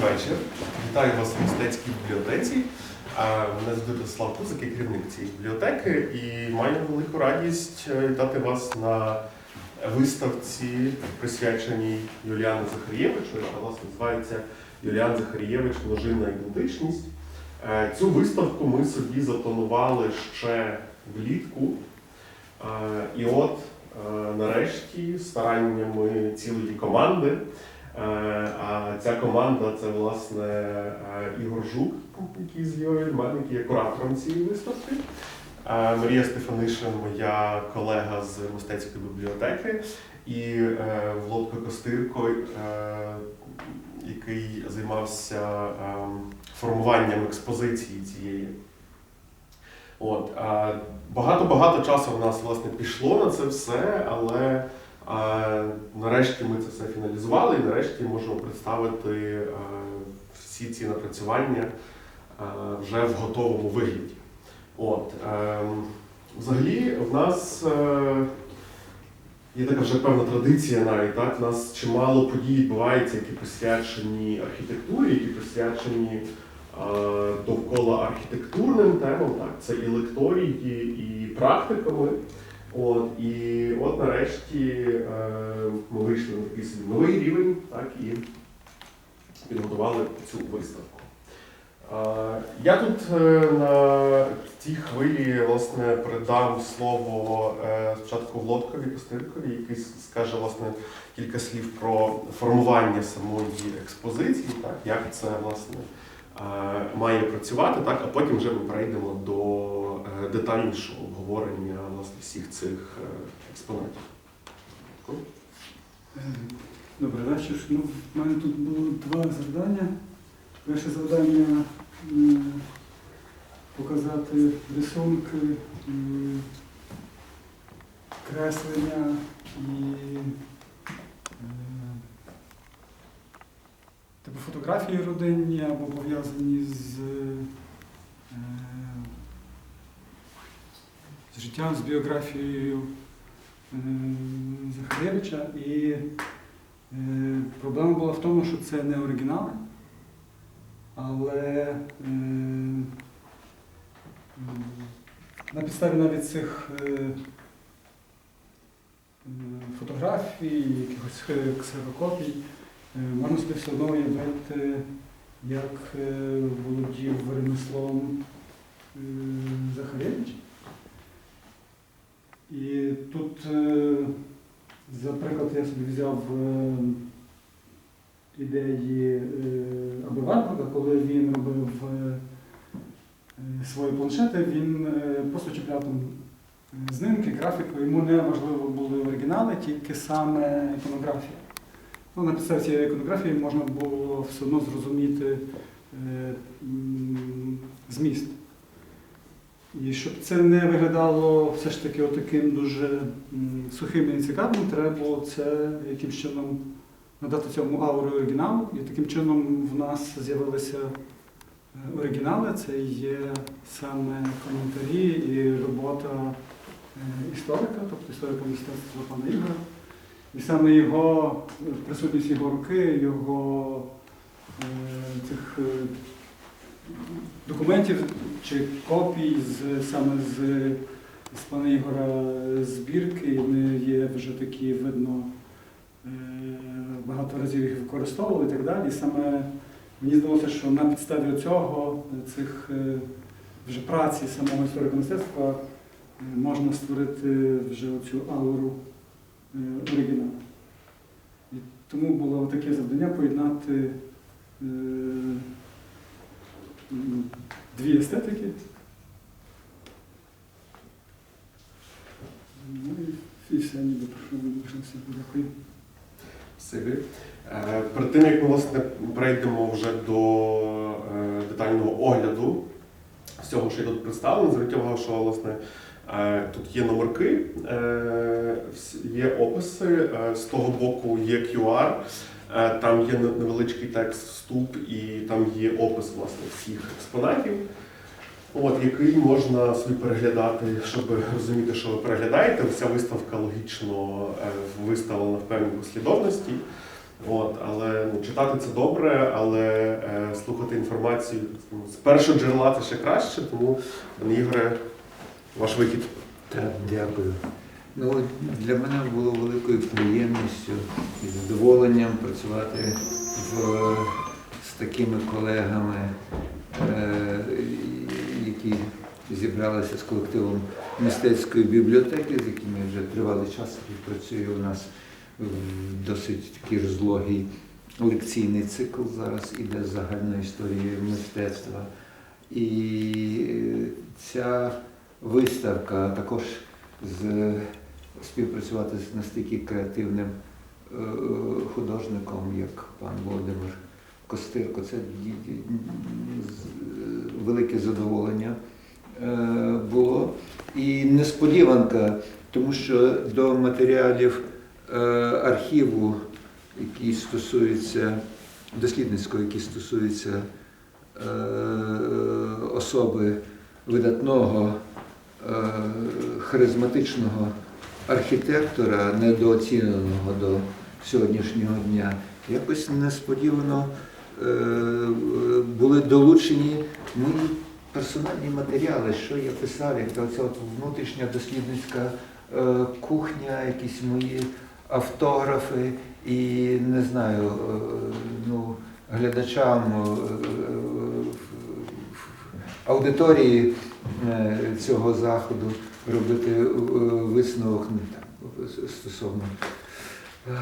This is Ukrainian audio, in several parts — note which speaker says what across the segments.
Speaker 1: вечір. Вітаю вас в мистецькій бібліотеці. Мене звати Владислав Кузик, я керівник цієї бібліотеки, і маю велику радість е, вітати вас на виставці, присвяченій Юліану Захарєвичу, яка власне називається Юліан Захарєвич Множинна ідентичність. Е, Цю виставку ми собі запланували ще влітку. Е, І от нарешті стараннями цілої команди. Е, А ця команда це власне е, Ігор Жук, який від мене, який є куратором цієї виставки. Е, Марія Стефанишин, моя колега з мистецької бібліотеки, і Володко Костирко, який займався формуванням експозиції цієї. От, багато-багато часу в нас власне пішло на це все, але нарешті ми це все фіналізували і нарешті можемо представити всі ці напрацювання вже в готовому вигляді. От, ем, взагалі, в нас е, є така вже певна традиція навіть, так? У нас чимало подій відбувається, які присвячені архітектурі, які присвячені е, довкола архітектурним темам, так, це і лекторії, і практиками. От, і от нарешті е, ми вийшли на такий собі новий рівень, так, і підготували цю виставку. Е, Я тут е, на цій хвилі власне передам слово спочатку Володкові Костиркові, який скаже власне кілька слів про формування самої експозиції, так, як це власне має працювати, так, а потім вже ми перейдемо до детальнішого обговорення власне всіх цих е, експонатів.
Speaker 2: Е, Добрий вечір. Ну, в мене тут було два завдання. Перше завдання показати рисунки, креслення і е, типу фотографії родинні або пов'язані з, е, з життям, з біографією е, Захарєвича. І Е, Проблема була в тому, що це не оригінали, але е, на підставі навіть цих фотографій, якихось ксерокопій, можна собі все одно уявити, як володів ремеслом Захарєвич. І тут е, за приклад я собі взяв е, ідеї е, Аби коли він робив свої планшети, він просто чіпляв там знимки, графіку, йому не важливо були оригінали, тільки саме іконографія. Ну, на підставі цієї іконографії можна було все одно зрозуміти зміст. І щоб це не виглядало все ж таки таким дуже сухим і нецікавим, треба було це якимсь чином надати цьому ауру оригіналу. І таким чином в нас з'явилися е, оригінали, це є саме коментарі і робота е, історика, тобто історика мистецтва пана Ігора. І саме його е, присутність його руки, його цих документів чи копій з, саме з, з пана Ігора збірки. Вони є вже такі, видно, е, багато разів їх використовували і так далі. Саме мені здалося, що на підставі цього, цих е, вже праці самого історика мистецтва, е, можна створити вже оцю ауру е, оригіналу. І тому було таке завдання поєднати. Дві естетики. Ну і, все, ніби про що вийшлося. Дякую.
Speaker 1: Спасибі. Перед тим, як ми власне перейдемо вже до е, детального огляду всього, що я тут представлено, зверніть що власне е, тут є номерки, е, є описи, з того боку є QR, там є невеличкий текст вступ і там є опис власне всіх експонатів. От, який можна собі переглядати, щоб розуміти, що ви переглядаєте. Вся виставка логічно е, виставлена в певній послідовності. От, але ну, читати це добре, але е, слухати інформацію з першого джерела це ще краще, тому пане Ігоре, ваш вихід.
Speaker 3: Так, дякую. Ну, для мене було великою приємністю і задоволенням працювати в, з такими колегами, е, які зібралися з колективом мистецької бібліотеки, з якими вже тривалий час співпрацюю. У нас досить такий розлогий лекційний цикл зараз іде з загальної історії мистецтва. І ця виставка також з співпрацювати з настільки креативним е, художником, як пан Володимир Костирко. Це з- велике задоволення е, було. І несподіванка, тому що до матеріалів е, архіву, які стосуються дослідницького, які стосуються е, особи видатного е, харизматичного архітектора, недооціненого до сьогоднішнього дня, якось несподівано е, були долучені мої персональні матеріали, що я писав, як оця от внутрішня дослідницька е, кухня, якісь мої автографи. І не знаю, е, ну, глядачам аудиторії цього заходу робити е, висновок стосовно е,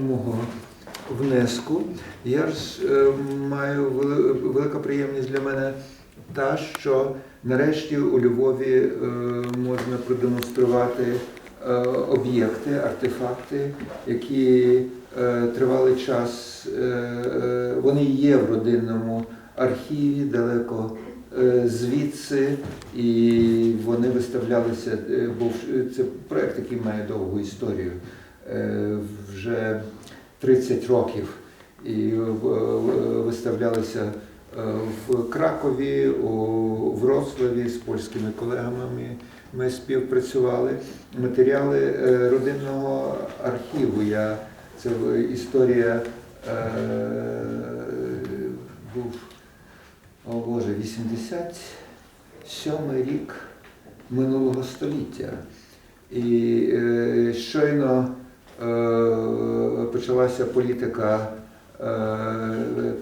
Speaker 3: мого внеску. Я ж е, маю велика приємність для мене та, що нарешті у Львові можна продемонструвати об'єкти, артефакти, які тривалий час вони є в родинному архіві далеко звідси, і вони виставлялися, е, бо це проект, який має довгу історію. Е, Вже 30 років і е, виставлялися е, в Кракові, у Вроцлаві з польськими колегами. Ми, співпрацювали. Матеріали е, родинного архіву. Я, це історія е, був, о Боже, 87 рік минулого століття. І е, щойно е, почалася політика е,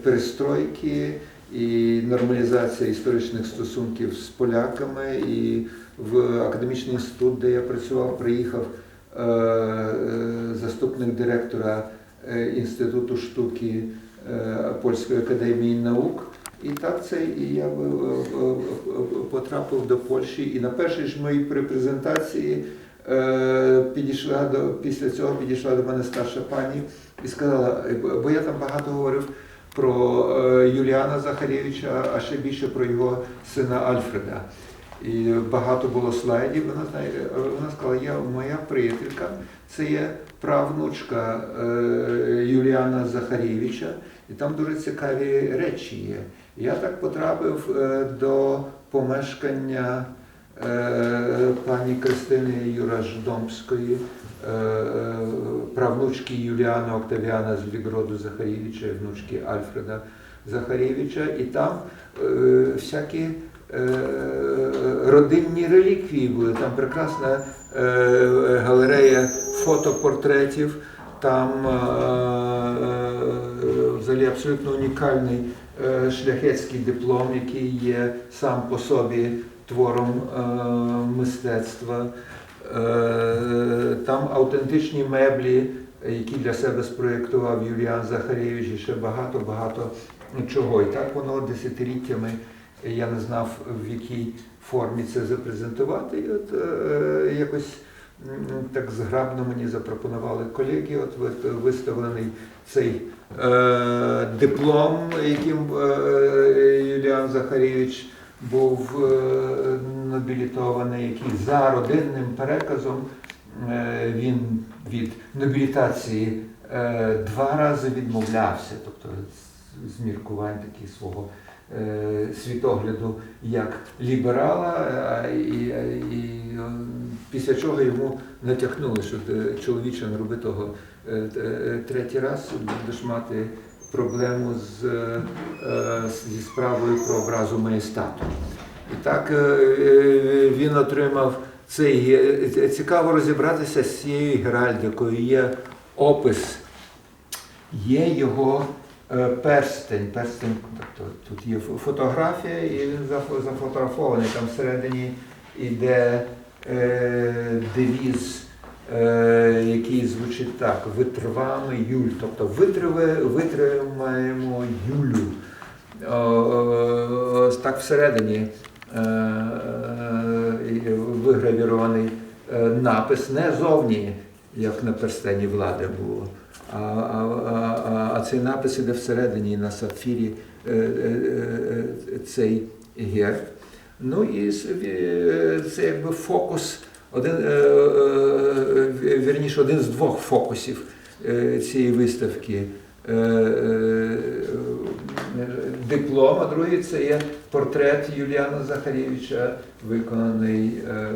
Speaker 3: перестройки і нормалізація історичних стосунків з поляками. І в академічний інститут, де я працював, приїхав е, заступник директора е, Інституту штуки е, Польської академії наук. І так це і я е, е, е, потрапив до Польщі. І на першій ж моїй презентації е, підійшла до після цього підійшла до мене старша пані і сказала, бо я там багато говорив про Юліана Захарєвича, а ще більше про його сина Альфреда. І багато було слайдів. Вона знає, вона сказала, я моя приятелька, це є правнучка Юліана Захарєвича, і там дуже цікаві речі є. Я так потрапив е, до помешкання е, пані Кристини Юраждомської, е, правнучки Юліана Октавіана з Лігроду Захарєвича, і внучки Альфреда Захарєвича, і там всякі родинні реліквії були. Там прекрасна галерея фотопортретів, там взагалі абсолютно унікальний шляхетський диплом, який є сам по собі твором е, мистецтва. Е, Там автентичні меблі, які для себе спроєктував Юліан Захарєвич, і ще багато-багато чого. І так воно десятиліттями я не знав, в якій формі це запрезентувати. І от е, якось так зграбно мені запропонували колеги, от виставлений цей е, диплом, яким е, Юліан Захарєвич був е, нобілітований, який за родинним переказом е, він від нобілітації е, два рази відмовлявся, тобто з- міркувань таких свого е, світогляду як ліберала, і, і е, після чого йому натякнули, що е, чоловіче не роби того е, е, третій раз, будеш мати проблему з, е, зі справою про образу маєстату. І так е, е, він отримав цей. е, Цікаво розібратися з цією геральдикою. Є опис, є його е, перстень. перстень тобто, тут є фотографія, і він зафотографований. Там всередині йде е, девіз, е, який звучить так: витривами Юль. Тобто витримаємо Юлю. Так всередині е, е, вигравірований е, напис не зовні, як на перстені влади було. А, а, а, цей напис іде всередині на сапфірі е, е, е, цей герб. Ну і е, це якби фокус, один, е, е, вірніше, один з двох фокусів е, цієї виставки. Е, е, диплом, а другий це є портрет Юліана Захарєвича, виконаний е,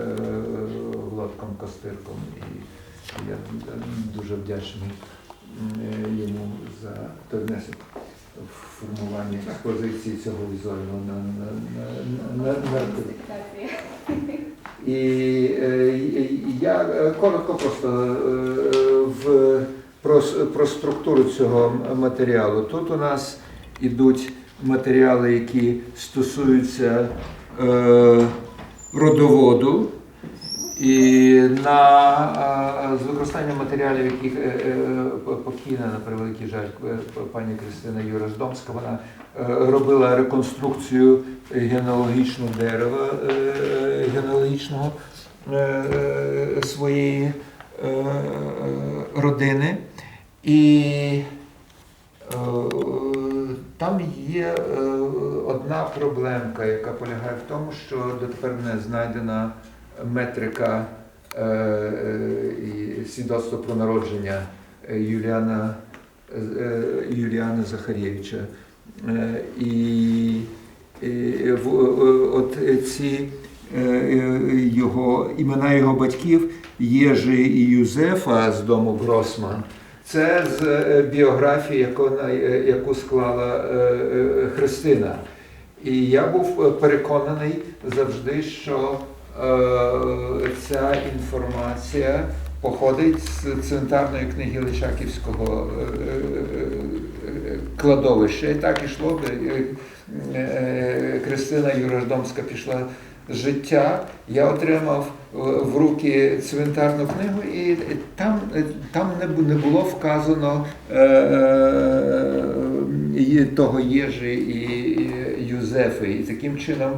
Speaker 3: Владком Костирком. І я дуже вдячний йому за той внесок в формування експозиції цього візуального на, на, на, на, на, на е, і- я е, коротко просто е, в, про, про структуру цього матеріалу. Тут у нас ідуть матеріали, які стосуються е, родоводу. І на, з використанням матеріалів, яких е, е, покійна, на превеликий жаль, е, пані Кристина Юра Ждомська, вона е, робила реконструкцію генеалогічного дерева е, генеалогічного е, е, своєї е, родини. І е, там є е, одна проблемка, яка полягає в тому, що дотепер не знайдена метрика е, е, і свідоцтво про народження е, Юліана, Юліана Захарєвича. І, от ці його, імена його батьків Єжи і Юзефа з дому Гросман. Це з біографії, яку, яку склала Христина. І я був переконаний завжди, що ця інформація походить з цвинтарної книги Личаківського е, е, е, кладовища. І так ішло. е, е, Кристина Юрождомська пішла з життя. Я отримав е, в руки цвинтарну книгу, і там, е, там не було вказано е, е, того Єжи і Юзефи. І таким чином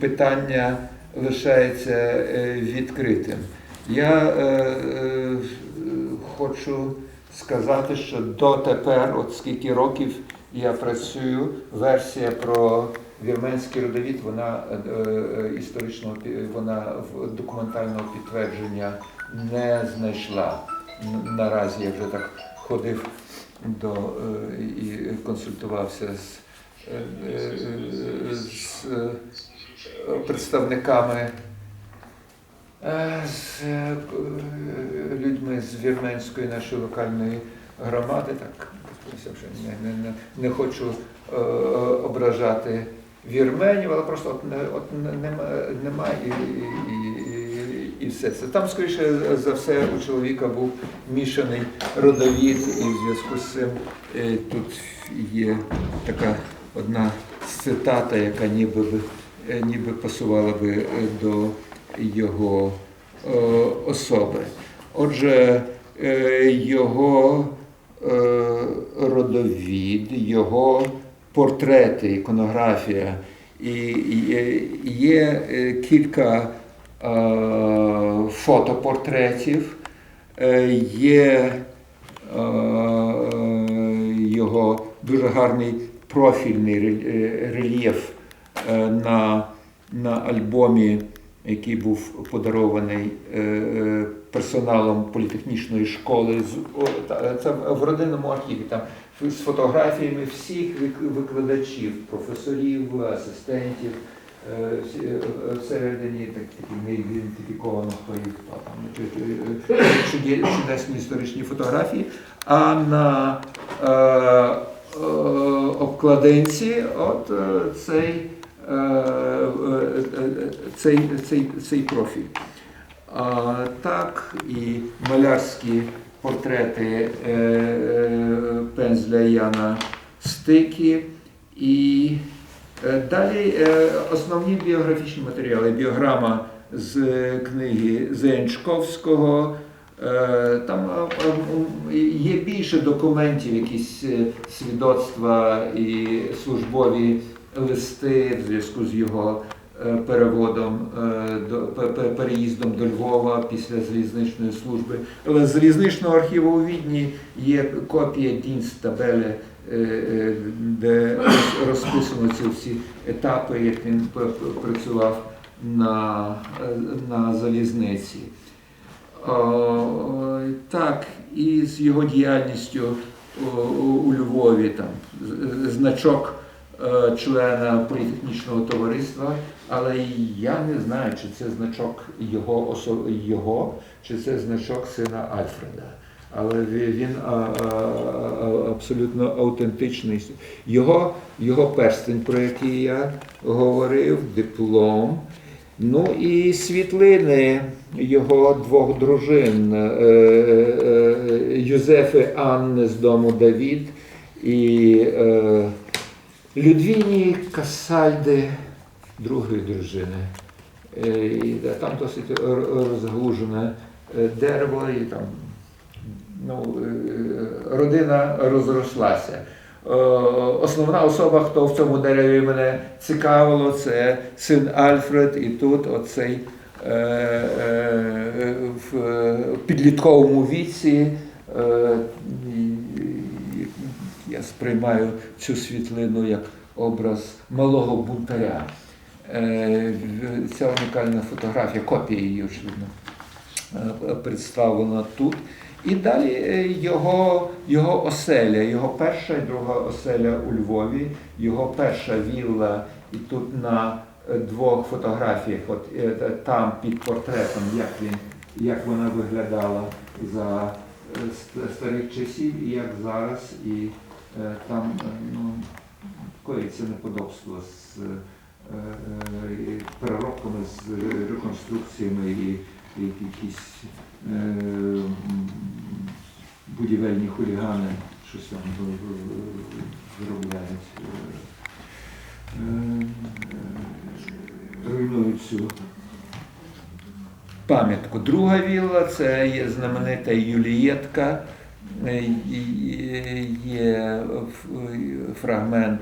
Speaker 3: питання лишається е, відкритим. Я е, е, хочу сказати, що дотепер, от скільки років я працюю, версія про вірменський родовід, вона історичного вона документального підтвердження не знайшла. Наразі я вже так ходив до і консультувався з, з представниками е, з е, людьми з вірменської нашої локальної громади. Так, не, не, не, не хочу е, ображати вірменів, але просто от, от не- нема, і, і, і, все це. Там, скоріше за все, у чоловіка був мішаний родовід, і в зв'язку з цим е, тут є така одна цитата, яка ніби би е, ніби пасувала би е, до його е, особи. Отже, е, його е, родовід, його портрети, іконографія. І е, є е, кілька е, фотопортретів, е, є е, його дуже гарний профільний е, рельєф е, на, на альбомі, який був подарований е, е, персоналом політехнічної школи. Це в родинному архіві. Там з фотографіями всіх викладачів, професорів, асистентів е, е, всередині так, не ідентифіковано, хто і хто там. Е, чудесні історичні фотографії. А на е, е, обкладинці от е, цей, е, е, е, цей, цей, цей профіль. Так, і малярські портрети е, е, пензля Яна Стики. І е, далі е, основні біографічні матеріали. Біограма з е, книги Зенчковського. Е, Там е, е, є більше документів, якісь е, свідоцтва і службові листи в зв'язку з його е, переводом е, до пе- пе- переїздом до Львова після залізничної служби. Але з залізничного архіву у Відні є копія Дінстабелі, е, е, де розписано ці всі етапи, як він працював на, на залізниці. О, Так, і з його діяльністю у, у- Львові там значок члена політехнічного товариства, але я не знаю, чи це значок його, його чи це значок сина Альфреда. Але він а, а, абсолютно автентичний. Його, його перстень, про який я говорив, диплом. Ну і світлини його двох дружин е, е, Юзефи Анни з дому Давід і е, Людвіні Касальди другої дружини. Е, І там досить розглужене е, дерево, і там ну, е, родина розрослася. Основна особа, хто в цьому дереві мене цікавило, це син Альфред, і тут оцей в підлітковому віці. Я сприймаю цю світлину як образ малого бунтаря. Е, Ця унікальна фотографія, копія її, очевидно, е, представлена тут. І далі е, його, його оселя, його перша і друга оселя у Львові, його перша вілла, і тут на двох фотографіях, от там під портретом, як він, як вона виглядала за старих часів, і як зараз, і там е, ну, коїться неподобство з е, е, переробками, з реконструкціями і, і якісь е, будівельні хулігани щось там ви- ви- виробляють. е, е, е, Руйнують цю пам'ятку. Друга вілла це є знаменита Юлієтка. Е, і- Є фрагмент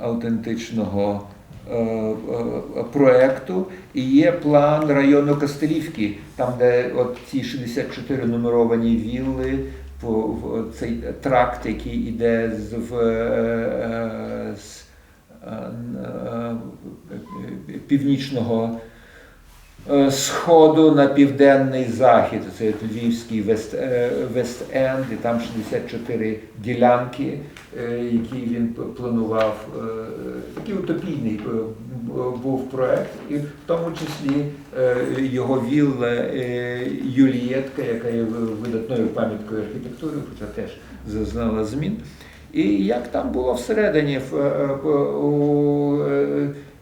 Speaker 3: автентичного е, е, і є план району Костелівки, там, де от ці 64 нумеровані вілли, цей тракт, який іде з, е, е, з е, е, північного е, сходу на південний захід. Це Львівський Вест, е, Вест-Енд, і там 64 ділянки, е, які він планував. Е, Такий утопійний е, був проект, і в тому числі е, його вілла е, Юлієтка, яка є видатною пам'яткою архітектури, хоча теж зазнала змін. І як там було всередині в,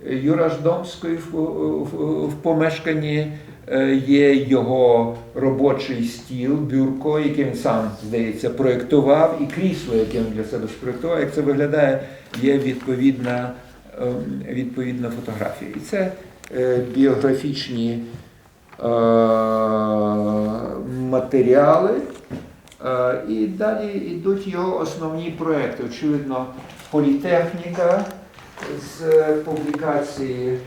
Speaker 3: е, Юраждомської в, помешканні е, є його робочий стіл, бюрко, яке він сам, здається, проєктував, і крісло, яке він для себе спроєктував. Як це виглядає, є відповідна, ем, відповідна фотографія. І це е, біографічні е, матеріали. І далі йдуть його основні проекти. Очевидно, політехніка з публікації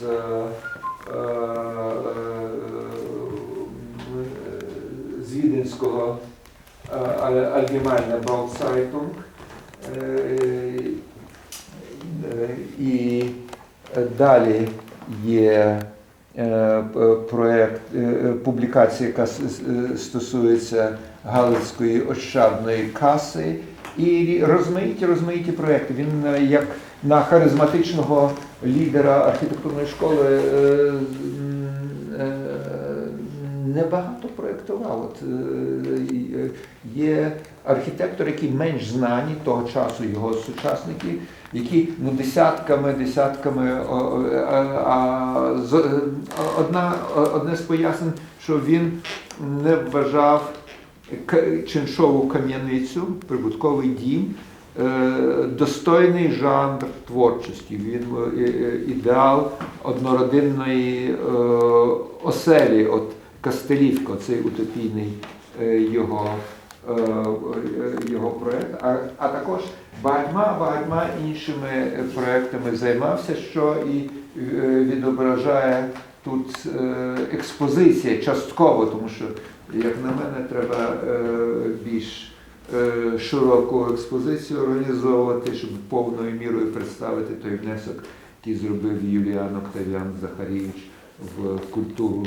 Speaker 3: з е, е, з Віденського е, Аль- Allgemeine Bauzeitung. Е, е, І далі є проект, е, публікація, яка стосується Галицької ощадної каси, І розмаїті, розмаїті проекти. Він як на харизматичного лідера архітектурної школи е, е, небагато проєктував. От, е, є архітектори, які менш знані того часу, його сучасники, які ну, десятками, десятками. а, одна, одне з пояснень, що він не вважав чиншову кам'яницю, прибутковий дім, достойний жанр творчості. Він е, е, ідеал однородинної е, оселі, от Кастелівка, цей утопійний е, його, е, е, його проєкт, а, а також багатьма багатьма іншими е, проєктами займався, що і е, відображає тут е, експозиція частково, тому що, як на мене, треба е, більш е, широку експозицію організовувати, щоб повною мірою представити той внесок, який зробив Юліан Октавіан Захарійович в культуру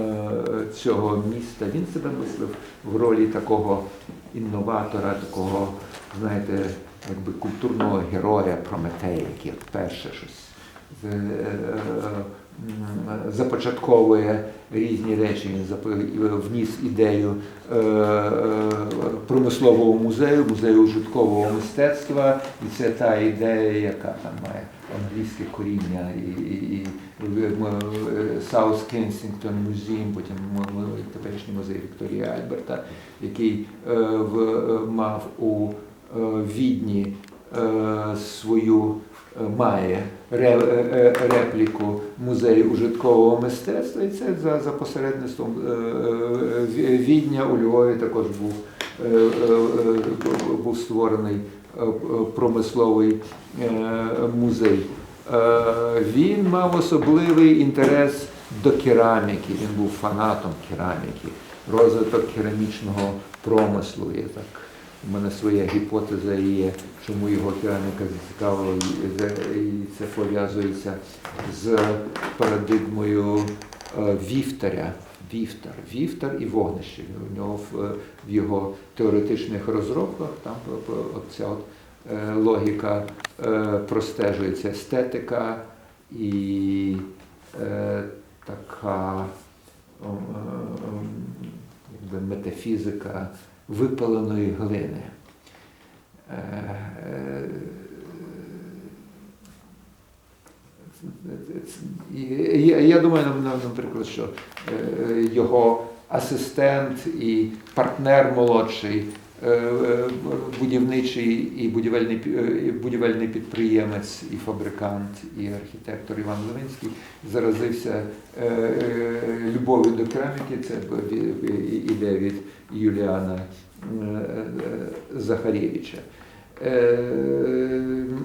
Speaker 3: е, цього міста. Він себе мислив в ролі такого інноватора, такого, знаєте, якби культурного героя Прометея, який перше щось е, е, започатковує різні речі. Він вніс ідею е, е, промислового музею, музею ужиткового мистецтва, і це та ідея, яка там має англійське коріння, і, і, і м, South Kensington Museum, потім теперішній музей Вікторія Альберта, який е, мав у Відні свою має е, е, репліку музею ужиткового мистецтва, і це за, за посередництвом е, Ві- Відня у Львові також був, був створений промисловий музей. Він мав особливий інтерес до кераміки, він був фанатом кераміки, розвиток керамічного промислу. Є так. У мене своя гіпотеза є, чому його кераміка зацікавила, і це- пов'язується з парадигмою е, вівтаря. Вівтар, вівтар і вогнище. У нього в, в його теоретичних розробках там е, ця от е, логіка е, простежується естетика і е, така е, ем, метафізика випаленої глини. Е, е, Я, думаю, наприклад, що е, його асистент і партнер молодший, будівничий і будівельний, е, будівельний підприємець, і фабрикант, і архітектор Іван Левинський заразився е, е, любов'ю до кераміки. Це іде від Юліана е, е, Захарєвича. Е,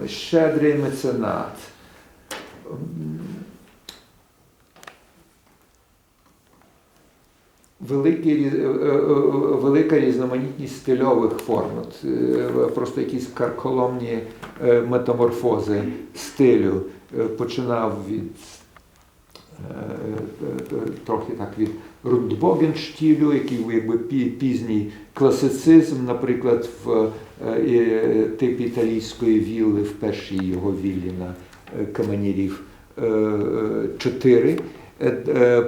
Speaker 3: Щедрий меценат. Великий, е, е, е, велика різноманітність стильових форм, просто якісь карколомні метаморфози стилю. Починав від трохи так від Рундбогенштілю, який якби пізній класицизм, наприклад, в типі італійської вілли в першій його віллі на Каменірів 4. Е,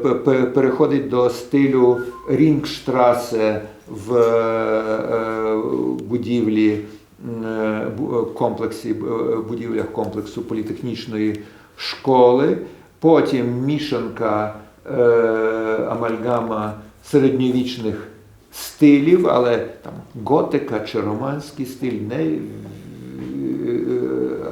Speaker 3: Переходить до стилю Рінгштрасе в е, будівлі е, комплексі, е, будівлях комплексу політехнічної школи. Потім мішанка е, амальгама середньовічних стилів, але там готика чи романський стиль, не е,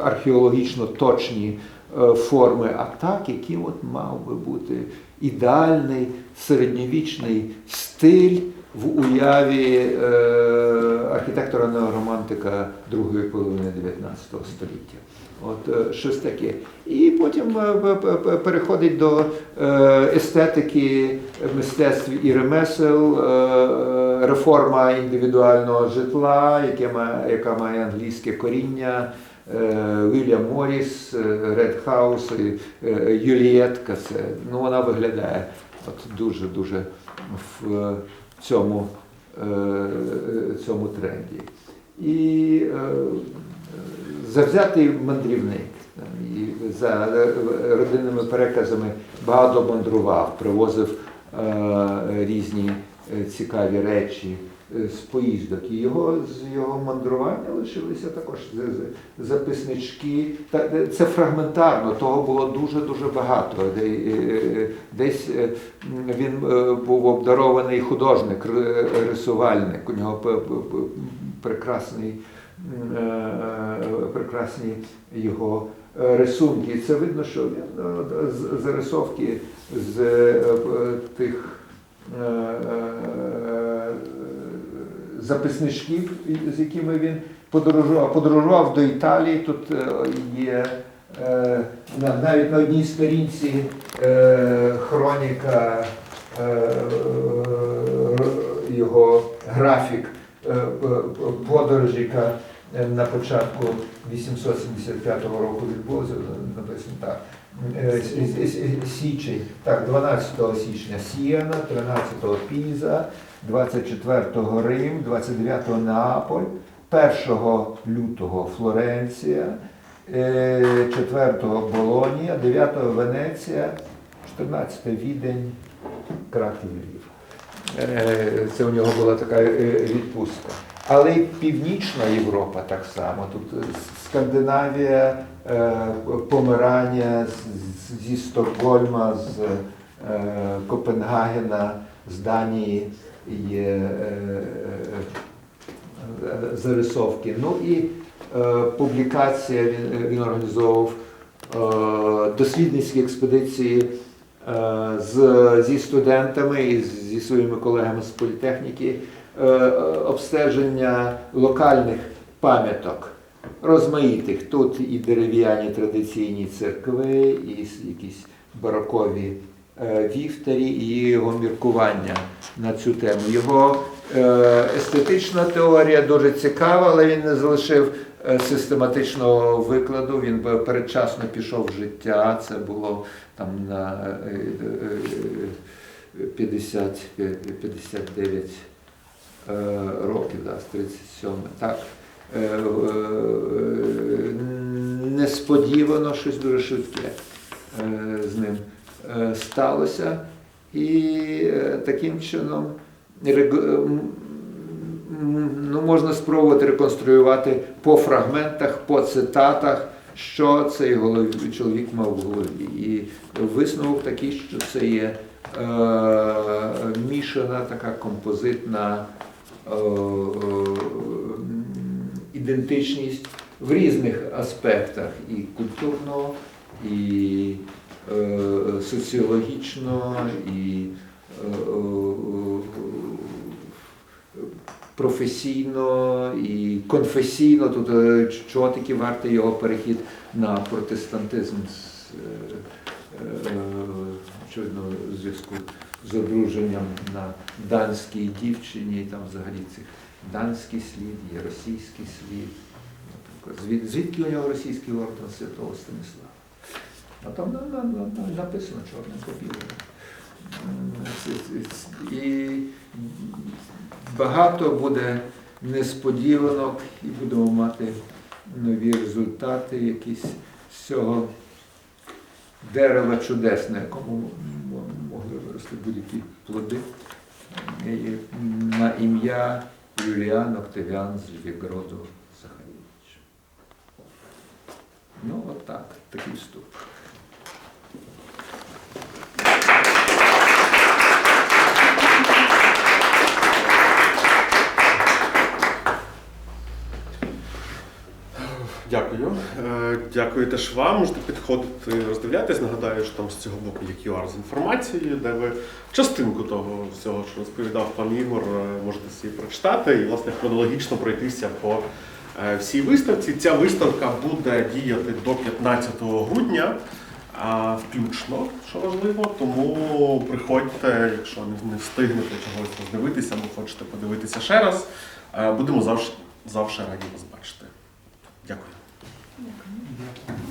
Speaker 3: археологічно точні е, форми, а так, який от мав би бути ідеальний середньовічний стиль в уяві е, архітектора неоромантика другої половини 19 століття. От е, щось таке. І потім переходить до естетики мистецтв і ремесел, реформа індивідуального житла, яка має англійське коріння. Е, Вільям Моріс, Ред Хаус, Юлієтка. Це ну вона виглядає дуже дуже в цьому, е, цьому тренді. і е, завзятий мандрівник. І за е, родинними переказами багато мандрував, привозив е, різні е, цікаві речі е, з поїздок. І його з його мандрування лишилися також записнички. Е, це фрагментарно, того було дуже дуже багато. Е, Десь е, він е, був обдарований художник, рисувальник. У нього прекрасний, е, е, прекрасні його е, рисунки. І це видно, що він е, зарисовки з е, тих е, е, записничків, з якими він подорожував. Подорожував до Італії. Тут е, є е, навіть на одній сторінці е, хроніка його графік подорожі, яка на початку 875 року відбулося, написано так. Е, Січень, так, 12 січня Сієна, 13 Піза, 24 Рим, 29 Неаполь, 1 лютого Флоренція, е, 4 Болонія, 9 Венеція, 14 Відень, Краків Львів. Е, Це у нього була така е, відпустка. Але й Північна Європа так само. Тут е, Скандинавія, е, Померання зі Стокгольма, з е, Копенгагена, з Данії є зарисовки. Ну і публікація він, він організовував дослідницькі експедиції з, зі студентами і зі своїми колегами з політехніки обстеження локальних пам'яток. Розмаїтих. Тут і дерев'яні традиційні церкви, і якісь барокові е, вівтарі, і його міркування на цю тему. Його е, естетична теорія дуже цікава, але він не залишив е, систематичного викладу. Він передчасно пішов в життя. Це було там на е, е, 50, 59 е, років, да, з 37. Так. Е, е, Несподівано щось дуже швидке е, з ним е, сталося. І е, таким чином ну, можна спробувати реконструювати по фрагментах, по цитатах, що цей голов- чоловік мав в голові. І висновок такий, що це є е, мішана така композитна е, е, ідентичність в різних аспектах і культурно, і е, соціологічно, і е, е, професійно і конфесійно. Тут е, чого таки вартий його перехід на протестантизм е, е, в зв'язку з одруженням на данській дівчині, там взагалі цих данський слід, є російський слід. Наприклад, звідки у нього російський орден Святого Станіслава? А там на- на- на- на- написано чорним по це- І багато буде несподіванок, і будемо мати нові результати, якісь з цього дерева чудес, на якому могли вирости будь-які плоди. На ім'я Юліан Октавіан з Вігроду Захарівич. Ну, от так, такий вступ.
Speaker 1: Дякую. Е, Дякую теж вам. Можете підходити, роздивлятись. Нагадаю, що там з цього боку є QR з інформацією, де ви частинку того всього, що розповідав пан Ігор, е, можете собі прочитати і, власне, хронологічно пройтися по е, всій виставці. Ця виставка буде діяти до 15 грудня. Включно, що важливо, тому приходьте, якщо не- не встигнете чогось роздивитися або хочете подивитися ще раз. Будемо завжди, завжди раді вас бачити. Дякую.
Speaker 2: Дякую.